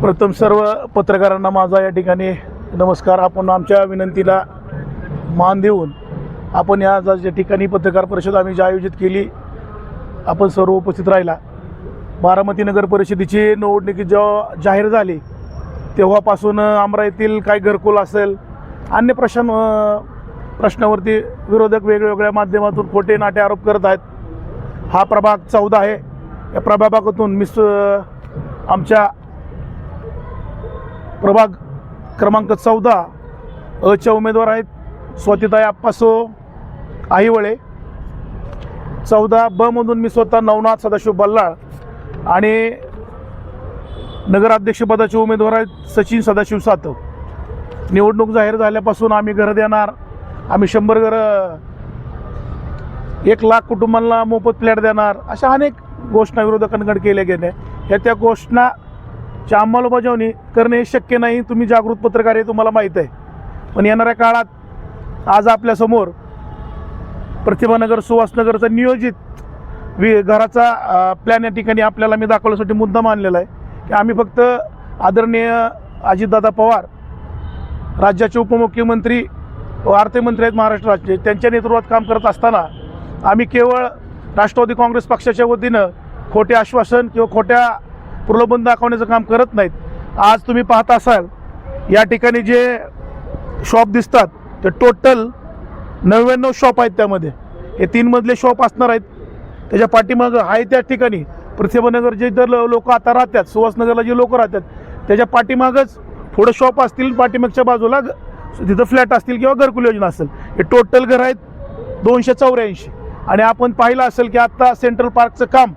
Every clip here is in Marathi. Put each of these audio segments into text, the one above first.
प्रथम सर्व पत्रकारांना माझा या ठिकाणी नमस्कार. आपण आमच्या विनंतीला मान देऊन आपण या ज्या ठिकाणी पत्रकार परिषद आम्ही जी आयोजित केली आपण सर्व उपस्थित राहिला. बारामती नगर परिषदेची निवडणुकी जेव्हा जाहीर झाली तेव्हापासून आमरा येथील काही घरकुल असेल अन्य प्रश्न प्रश्नावरती विरोधक वेगवेगळ्या माध्यमातून खोटे नाटे आरोप करत आहेत. हा प्रभाग चौदा आहे. या प्रभागातून मिस आमच्या प्रभाग क्रमांक चौदा. अच्या उमेदवार आहेत स्वातिताई आप्पासो आईवळे. चौदा बमधून मी स्वतः नवनाथ सदाशिव बल्लाळ. आणि नगराध्यक्षपदाचे उमेदवार आहेत सचिन सदाशिव सातव. निवडणूक जाहीर झाल्यापासून आम्ही घरं देणार. आम्ही शंभर घरं एक लाख कुटुंबांना मोफत फ्लॅट देणार. अशा अनेक घोषणा विरोधकांकडे केल्या गेल्या ह्या त्या घोषणा ची अंमलबजावणी करणे हे शक्य नाही तुम्ही जागृत पत्रकार आहे तुम्हाला माहीत आहे. पण येणाऱ्या काळात आज आपल्यासमोर प्रतिभानगर सुवासनगरचा नियोजित वि घराचा प्लॅन या ठिकाणी आपल्याला मी दाखवण्यासाठी मुद्दा मानलेला आहे. की आम्ही फक्त आदरणीय अजितदादा पवार राज्याचे उपमुख्यमंत्री व अर्थमंत्री आहेत महाराष्ट्राचे त्यांच्या नेतृत्वात काम करत असताना आम्ही केवळ राष्ट्रवादी काँग्रेस पक्षाच्या वतीनं खोटे आश्वासन किंवा खोट्या प्रलोभन दाखवण्याचं काम करत नाहीत. आज तुम्ही पाहत असाल या ठिकाणी जे शॉप दिसतात ते टोटल नव्याण्णव शॉप आहेत त्यामध्ये. हे तीन मधले शॉप असणार आहेत. त्याच्या पाठीमागं आहे त्या ठिकाणी. प्रतिभानगर जे जर लोक आता राहतात सुवासनगरला जे लोक राहतात त्याच्या पाठीमागच थोडं शॉप असतील पाठीमागच्या बाजूला ग- तिथं फ्लॅट असतील किंवा घरकुल योजना असेल. हे टोटल घर आहेत दोनशे चौऱ्याऐंशी. आणि आपण पाहिलं असेल की आत्ता सेंट्रल पार्कचं काम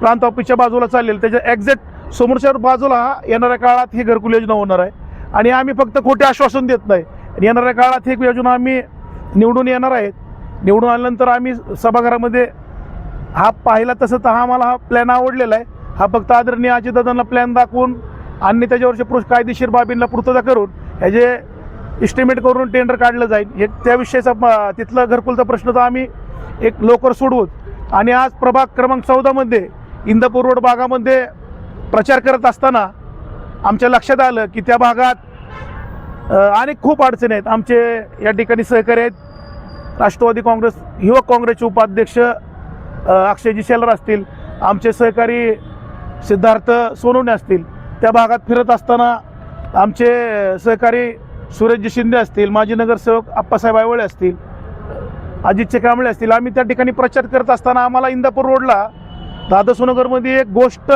प्रांत ऑफिसच्या बाजूला चाललेलं. त्याच्या एक्झॅक्ट समोरच्या बाजूला हा येणाऱ्या काळात ही घरकुल योजना होणार आहे. आणि आम्ही फक्त खोटे आश्वासन देत नाही. आणि येणाऱ्या काळात ही योजना आम्ही निवडून येणार आहेत. निवडून आल्यानंतर आम्ही सभागृहामध्ये हा पाहिला तसं तर हा आम्हाला हा प्लॅन आवडलेला आहे. हा फक्त आदरणीय अजितदादांना प्लॅन दाखवून आणि त्याच्यावरच्या पुरुष कायदेशीर बाबींना पूर्तता करून ह्याचे इस्टिमेट करून टेंडर काढलं जाईल हे त्याविषयीचा तिथला घरकुलचा प्रश्न तर आम्ही एक लवकर सोडवूत आणि आज प्रभाग क्रमांक चौदामध्ये इंदापूर रोड भागामध्ये प्रचार करत असताना आमच्या लक्षात आलं की त्या भागात अनेक खूप अडचणी आहेत. आमचे या ठिकाणी सहकारी आहेत. राष्ट्रवादी काँग्रेस युवक काँग्रेसचे उपाध्यक्ष अक्षयजी शेलर असतील. आमचे सहकारी सिद्धार्थ सोनवणे असतील. त्या भागात फिरत असताना आमचे सहकारी सुरेशजी शिंदे असतील माजी नगरसेवक आप्पासाहेब आयवळे असतील अजितचे कांबळे असतील. आम्ही त्या ठिकाणी प्रचार करत असताना आम्हाला इंदापूर रोडला दादासोनगरमध्ये एक गोष्ट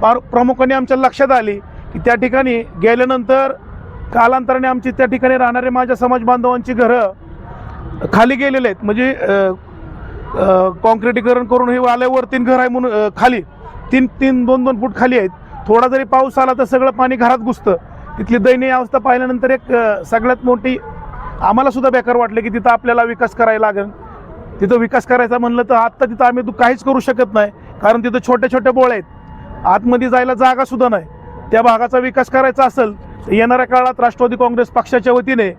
फार प्रामुख्याने आमच्या लक्षात आली की त्या ठिकाणी गेल्यानंतर कालांतराने आमची त्या ठिकाणी राहणारे माझ्या समाज बांधवांची घरं खाली गेलेले आहेत. म्हणजे अ, कॉन्क्रिटीकरण करून हे आल्यावर तीन घर आहे म्हणून खाली. तीन तीन दोन दोन फूट खाली आहेत. थोडा जरी पाऊस आला तर सगळं पाणी घरात घुसतं. तिथली दयनीय अवस्था पाहिल्यानंतर एक सगळ्यात मोठी आम्हाला सुद्धा बेकार वाटलं की तिथं आपल्याला विकास करायला लागेल. तिथं विकास करायचा म्हणलं तर आत्ता तिथं आम्ही तू काहीच करू शकत नाही. कारण तिथं छोट्या छोट्या बोळ आहेत. आतमध्ये जायला जागा सुद्धा नाही. त्या भागाचा विकास करायचा असेल तर येणाऱ्या काळात राष्ट्रवादी काँग्रेस पक्षाच्या वतीने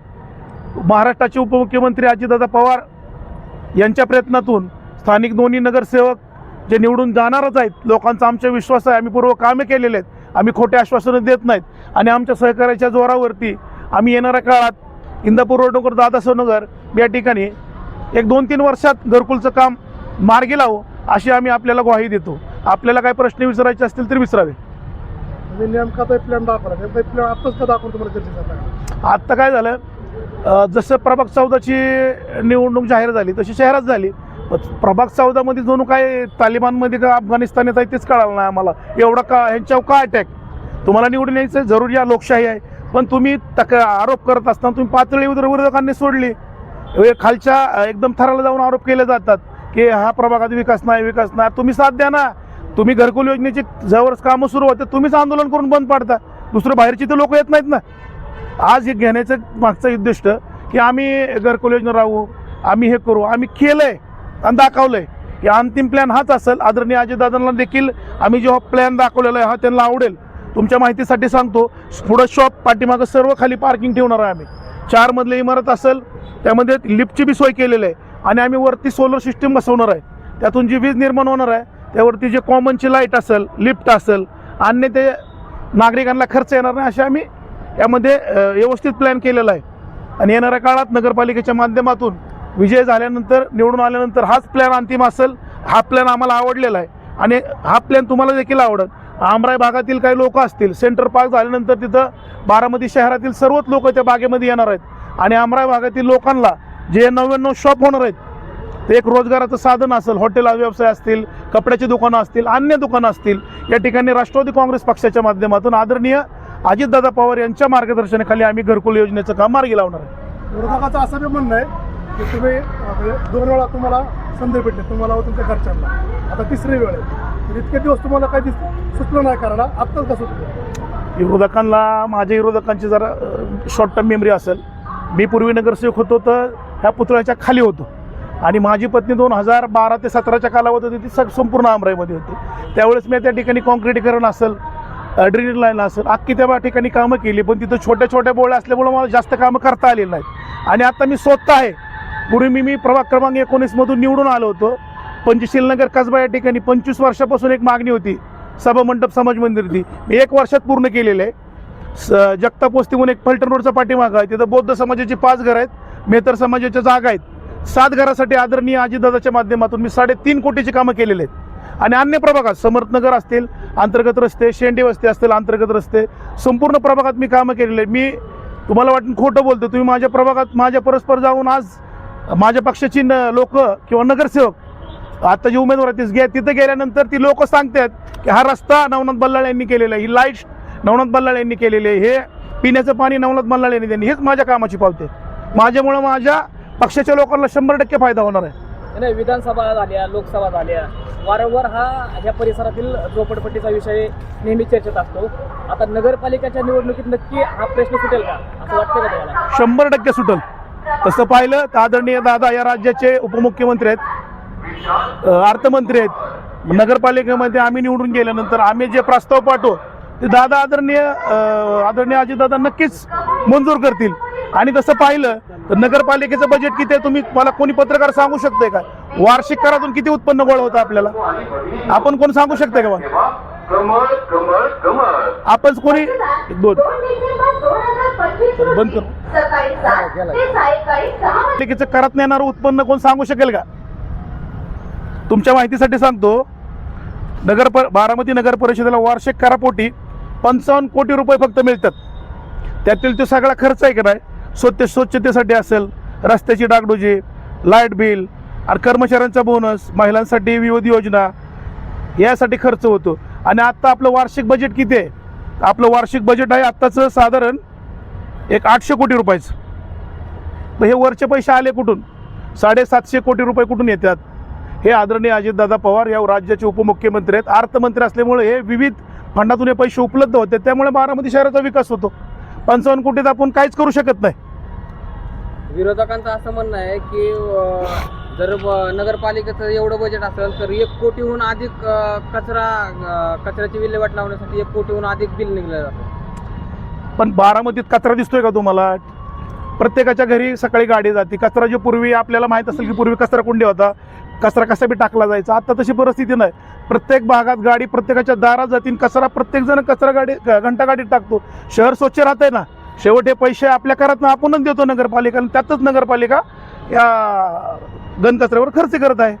महाराष्ट्राचे उपमुख्यमंत्री अजितदादा पवार यांच्या प्रयत्नातून स्थानिक दोन्ही नगरसेवक जे निवडून जाणारच आहेत लोकांचा आमचा विश्वास आहे. आम्ही पूर्व कामे केलेले आहेत. आम्ही खोटे आश्वासनं देत नाहीत. आणि आमच्या सहकार्याच्या जोरावरती आम्ही येणाऱ्या काळात इंदापूर रोडनगर दादासोनगर या ठिकाणी एक दोन तीन वर्षात घरकुलचं काम मार्गी लावू अशी आम्ही आपल्याला ग्वाही देतो. आपल्याला काय प्रश्न विचारायचे असतील तर विचारावे. मी नेमका प्लॅन दाखवला नेमका प्लॅन आत्ताच का दाखवून तुम्हाला चर्चेचा आत्ता काय झालं? जसं प्रभाग चौदाची निवडणूक जाहीर झाली तशी शहरात झाली. प्रभाग चौदामध्ये जणू काय तालिबानमध्ये का अफगाणिस्तानात आहे तेच कळालं नाही आम्हाला. एवढा का ह्यांच्यावर का अटॅक तुम्हाला निवडून यायचं जरुरी आहे लोकशाही आहे. पण तुम्ही तक आरोप करत असताना तुम्ही पातळी विरोधकांनी सोडली. खालच्या एकदम थराला जाऊन आरोप केले जातात की हा प्रभागात विकास नाही विकास नाही. तुम्ही साथ द्या ना. तुम्ही घरकुल योजनेची जवळच कामं सुरू होते तुम्हीच आंदोलन करून बंद पाडता. दुसरं बाहेरची तर लोक येत नाहीत ना. आज हे घेण्याचं मागचं उद्दिष्ट की आम्ही घरकुल योजना राहू आम्ही हे करू आम्ही केलंय आणि दाखवलंय. की अंतिम प्लॅन हाच असेल. आदरणीय अजितदादांना देखील आम्ही जेव्हा प्लॅन दाखवलेला आहे हा त्यांना आवडेल. तुमच्या माहितीसाठी सांगतो पुढं शॉप पाठीमागं सर्व खाली पार्किंग ठेवणार आहे आम्ही. चारमधली इमारत असेल त्यामध्ये लिफ्टची बी सोय केलेली आहे. आणि आम्ही वरती सोलर सिस्टीम बसवणार आहे. त्यातून जी वीज निर्माण होणार आहे त्यावरती जे कॉमनची लाइट असेल लिफ्ट असेल अन्य ते नागरिकांना खर्च येणार नाही असे आम्ही यामध्ये व्यवस्थित प्लॅन केलेला आहे. आणि येणाऱ्या काळात नगरपालिकेच्या माध्यमातून विजय झाल्यानंतर निवडून आल्यानंतर हाच प्लॅन अंतिम असेल हा प्लॅन आम्हाला आवडलेला आहे. आणि हा प्लॅन तुम्हाला देखील आवडत आमराई भागातील काही लोक असतील सेंटर पार्क झाल्यानंतर तिथं बारामती शहरातील सर्वच लोक त्या बागेमध्ये येणार आहेत. आणि आमराई भागातील लोकांना जे नव्याण्णव शॉप होणार आहेत ते एक रोजगाराचं साधन असेल हॉटेल व्यवसाय असतील कपड्याची दुकानं असतील अन्य दुकानं असतील या ठिकाणी राष्ट्रवादी काँग्रेस पक्षाच्या माध्यमातून आदरणीय अजितदादा पवार यांच्या मार्गदर्शनाखाली आम्ही घरकुल योजनेचं काम मार्गी लावणार आहे. विरोधकाचं असं बी म्हणणं आहे की तुम्ही दोन वेळा तुम्हाला संधी भेटली तुम्हाला व तुमच्या घरच्यांना. आता तिसरी वेळ आहे. इतके दिवस तुम्हाला काही दिस सुचलं नाही करायला आत्ताच का सुचलं विरोधकांना माझ्या विरोधकांची जरा शॉर्ट टर्म मेमरी असेल मी पूर्वी नगरसेवक होतो तर ह्या पुतळ्याच्या खाली होतो. आणि माझी पत्नी दोन हजार बारा ते सतराच्या कालावधीत होती ती सग संपूर्ण आमराईमध्ये होती. त्यावेळेस मी त्या ठिकाणी काँक्रीटीकरण असेल ड्रेनेज लाईन असेल अख्खी त्या ठिकाणी कामं केली पण तिथं छोट्या छोट्या बोळ्या असल्यामुळे मला जास्त कामं करता आलेली नाहीत. आणि आता मी स्वतः आहे. पूर्वी मी मी प्रभाग क्रमांक एकोणीसमधून निवडून आलो होतो. पंचशील नगर कसबा या ठिकाणी पंचवीस वर्षापासून एक मागणी होती. सभा मंडप समाज मंदिर ती. मी एक वर्षात पूर्ण केलेलं आहे. जगताप वस्ती म्हणून एक फलटण रोडचा पाठीमाग आहे. तिथं बौद्ध समाजाची पाच घरं आहेत. मेतर समाजाच्या जागा आहेत. सात घरासाठी आदरणीय अजितदादाच्या माध्यमातून मी साडेतीन कोटीची कामं केलेली आहेत. आणि अन्य प्रभागात समर्थनगर असतील अंतर्गत रस्ते शेंडे वस्ती असतील अंतर्गत रस्ते संपूर्ण प्रभागात मी कामं केलेली आहेत. मी तुम्हाला वाटून खोटं बोलतो तुम्ही माझ्या प्रभागात माझ्या परस्पर जाऊन आज माझ्या पक्षाची न लोक किंवा नगरसेवक आता जी उमेदवार आहेत ते तिथं गेल्यानंतर ती लोक सांगतात की हा रस्ता नवनाथ बल्लाळ यांनी केलेला आहे. ही लाइट नवनाथ बल्लाळ यांनी केलेली हे पिण्याचं पाणी नवनाथ बल्लाळ यांनी त्यांनी हेच माझ्या कामाची पावते. माझ्यामुळं माझ्या पक्षाच्या लोकांना शंभर टक्के फायदा होणार आहे. नाही विधानसभा झाल्या लोकसभा झाल्या वारंवार हा या परिसरातील झोपडपट्टीचा विषय नेहमी चर्चेत असतो. आता नगरपालिकेच्या निवडणुकीत नक्की हा प्रश्न सुटेल का? असं वाटतं का तुम्हाला? शंभर टक्के सुटल. तसं पाहिलं तर आदरणीय दादा या राज्याचे उपमुख्यमंत्री आहेत. अर्थमंत्री आहेत. नगरपालिकेमध्ये आम्ही निवडून गेल्यानंतर आम्ही जे प्रस्ताव पाठवू ते दादा आदरणीय आदरणीय अजितदादा नक्कीच मंजूर करतील. आणि तसं पाहिलं तर नगरपालिकेचं बजेट किती आहे तुम्ही मला कोणी पत्रकार सांगू शकते का? वार्षिक करातून किती उत्पन्न गोळा होतं आपल्याला? आपण कोण सांगू शकते का आपण कोणी दोन. बंद कर. पालिकेचं करत नेणार उत्पन्न कोण सांगू शकेल का? तुमच्या माहितीसाठी सांगतो नगर पर बारामती नगर परिषदेला वार्षिक करापोटी पंचावन्न कोटी रुपये फक्त मिळतात. त्यातील तो सगळा खर्च आहे का नाही? स्वच्छ स्वच्छतेसाठी असेल रस्त्याची डागडुजी लाइट बिल आणि कर्मचाऱ्यांचा बोनस महिलांसाठी विविध योजना यासाठी खर्च होतो. आणि आत्ता आपलं वार्षिक बजेट किती आहे? आपलं वार्षिक बजेट आहे आत्ताचं साधारण एक आठशे कोटी रुपयाचं. मग हे वरचे पैसे आले कुठून? साडेसातशे कोटी रुपये कुठून येतात? हे आदरणीय अजितदादा पवार या राज्याचे उपमुख्यमंत्री आहेत. अर्थमंत्री असल्यामुळे हे विविध फंडातून हे पैसे उपलब्ध होते. त्यामुळे बारामती शहराचा विकास होतो. पंचावन्न कोटीत आपण काहीच करू शकत नाही. विरोधकांचं असं म्हणणं आहे की जर नगरपालिकेचं एवढं बजेट असेल तर एक कोटीहून अधिक कचरा कचऱ्याची विल्हेवाट लावण्यासाठी एक कोटीहून अधिक बिल निघलं जातं. पण बारामतीत कचरा दिसतोय का तुम्हाला? प्रत्येकाच्या घरी सकाळी गाडी जाते. कचरा जो पूर्वी आपल्याला माहीत असेल की पूर्वी कचरा कुंडी होता. कचरा कसा बी टाकला जायचा आता तशी परिस्थिती नाही. प्रत्येक भागात गाडी प्रत्येकाच्या दारात जातील कचरा प्रत्येक जण कचरा गाडी घंटा गाडीत टाकतो. शहर स्वच्छ राहतंय ना. शेवट हे पैसे आपल्या करात आपणच देतो नगरपालिका आणि त्यातच नगरपालिका या घनकचऱ्यावर खर्च करत आहे.